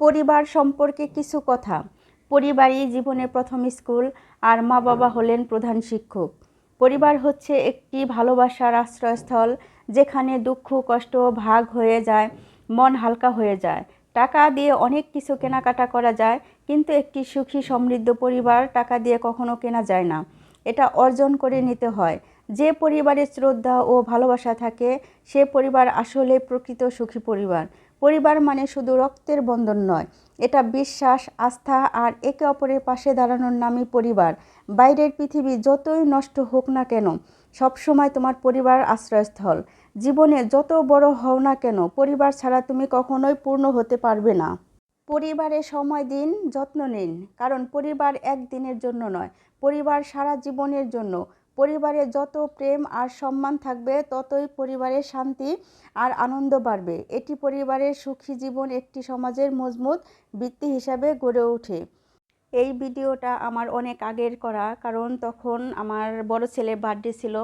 পরিবার সম্পর্কে কিছু কথা। পরিবারই জীবনের প্রথম স্কুল আর মা বাবা হলেন প্রধান শিক্ষক। পরিবার হচ্ছে একটি ভালোবাসার আশ্রয়স্থল যেখানে দুঃখ, কষ্ট ভাগ হয়ে যায়, মন হালকা হয়ে যায়। টাকা দিয়ে অনেক কিছু কেনাকাটা করা যায়, কিন্তু একটি সুখী, সমৃদ্ধ পরিবার টাকা দিয়ে কখনো কেনা যায় না। এটা অর্জন করে নিতে হয়। যে পরিবারে শ্রদ্ধা ও ভালোবাসা থাকে, সে পরিবার আসলে প্রকৃত সুখী পরিবার। পরিবার মানে শুধু রক্তের বন্ধন নয়, এটা বিশ্বাস, আস্থা আর একে অপরের পাশে দাঁড়ানোর নামই পরিবার। বাইরের পৃথিবী যতই নষ্ট হোক না কেন, সবসময় তোমার পরিবার আশ্রয়স্থল। জীবনে যত বড় হও না কেন, পরিবার ছাড়া তুমি কখনোই পূর্ণ হতে পারবে না। পরিবারে সময় দিন, যত্ন নিন। কারণ পরিবার একদিনের জন্য নয়, পরিবার সারা জীবনের জন্য। পরিবারে যত প্রেম আর সম্মান থাকবে, ততই পরিবারের শান্তি আর আনন্দ বাড়বে। এটি পরিবারের সুখী জীবন একটি সমাজের মজবুত ভিত্তি হিসাবে গড়ে ওঠে। এই ভিডিওটা আমার অনেক আগের করা, কারণ তখন আমার বড় ছেলের বার্থডে ছিল।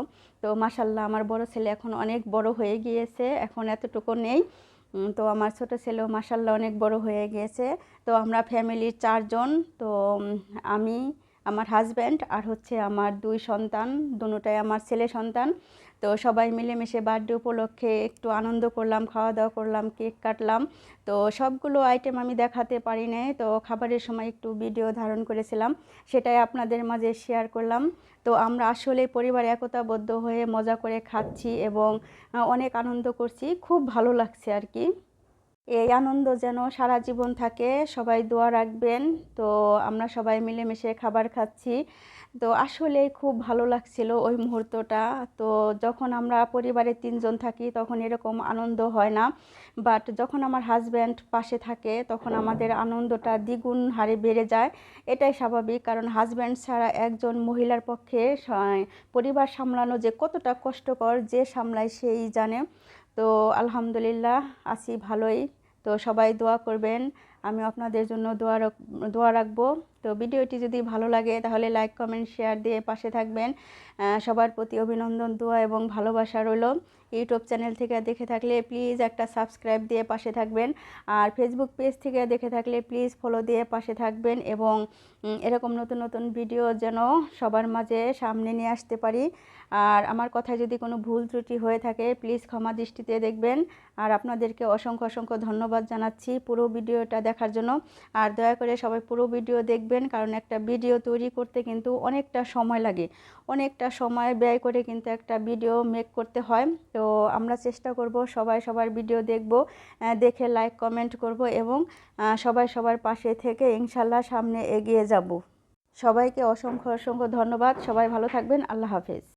তো মাসাল্লাহ আমার বড় ছেলে এখন অনেক বড় হয়ে গিয়েছে, এখন এতটুকু নেই। তো আমার ছোট ছেলেও মাসাল্লাহ অনেক বড় হয়ে গিয়েছে। তো আমরা ফ্যামিলির চারজন, তো আমি আমার হাজব্যান্ড আর হচ্ছে আমার দুই সন্তান, দুটোটাই আমার ছেলে সন্তান। তো সবাই মিলেমিশে বার্থডে উপলক্ষে একটু আনন্দ করলাম খাওয়া দাওয়া করলাম, কেক কাটলাম। তো সবগুলো আইটেম আমি দেখাতে পারি নাই, তো খাবারের সময় একটু ভিডিও ধারণ করেছিলাম, সেটাই আপনাদের মাঝে শেয়ার করলাম। তো আমরা আসলে পরিবার একতাবদ্ধ হয়ে মজা করে খাচ্ছি এবং অনেক আনন্দ করছি, খুব ভালো লাগছে আর কি। এই আনন্দ যেন সারা জীবন থাকে। সবাই দোয়া রাখবেন। তো আমরা সবাই মিলেমিশে খাবার খাচ্ছি। তো আসলে খুব ভালো লাগছিল ওই মুহূর্তটা। তো যখন আমরা পরিবারে তিনজন থাকি তখন এরকম আনন্দ হয় না। বাট যখন আমার হাজব্যান্ড পাশে থাকে তখন আমাদের আনন্দটা দ্বিগুণ হারে বেড়ে যায়। এটাই স্বাভাবিক। কারণ হাজব্যান্ড ছাড়া একজন মহিলার পক্ষে পরিবার সামলানো যে কতটা কষ্টকর যে সামলায় সেই জানে। তো আলহামদুলিল্লাহ, আছি ভালোই। তো সবাই দোয়া করবেন। আমি আপনাদের জন্য দোয়া দোয়া রাখব। তো ভিডিওটি যদি ভালো লাগে, তাহলে লাইক কমেন্ট শেয়ার দিয়ে পাশে থাকবেন। সবার প্রতি অভিনন্দন, দোয়া এবং ভালোবাসা রইল। ইউটিউব চ্যানেল থেকে দেখে থাকলে প্লিজ একটা সাবস্ক্রাইব দিয়ে পাশে থাকবেন। আর ফেসবুক পেজ থেকে দেখে থাকলে প্লিজ ফলো দিয়ে পাশে থাকবেন এবং এরকম নতুন নতুন ভিডিও যেন সবার মাঝে সামনে নিয়ে আসতে পারি। আর আমার কথায় যদি কোনো ভুল ত্রুটি হয়ে থাকে প্লিজ ক্ষমা দৃষ্টিতে দেখবেন। আর আপনাদেরকে অসংখ্য অসংখ্য ধন্যবাদ জানাচ্ছি। পুরো ভিডিওটা দেখার জন্য। আর দয়া করে সবাই পুরো ভিডিও দেখবেন, কারণ একটা ভিডিও তৈরি করতে কিন্তু অনেকটা সময় লাগে। অনেকটা সময় ব্যয় করে কিন্তু একটা ভিডিও মেক করতে হয়। তো আমরা চেষ্টা করব সবাই সবার ভিডিও দেখব দেখে লাইক কমেন্ট করব এবং সবাই সবার পাশে থেকে ইনশাল্লাহ সামনে এগিয়ে যাব। সবাইকে অসংখ্য অসংখ্য ধন্যবাদ। সবাই ভালো থাকবেন। আল্লাহ হাফেজ।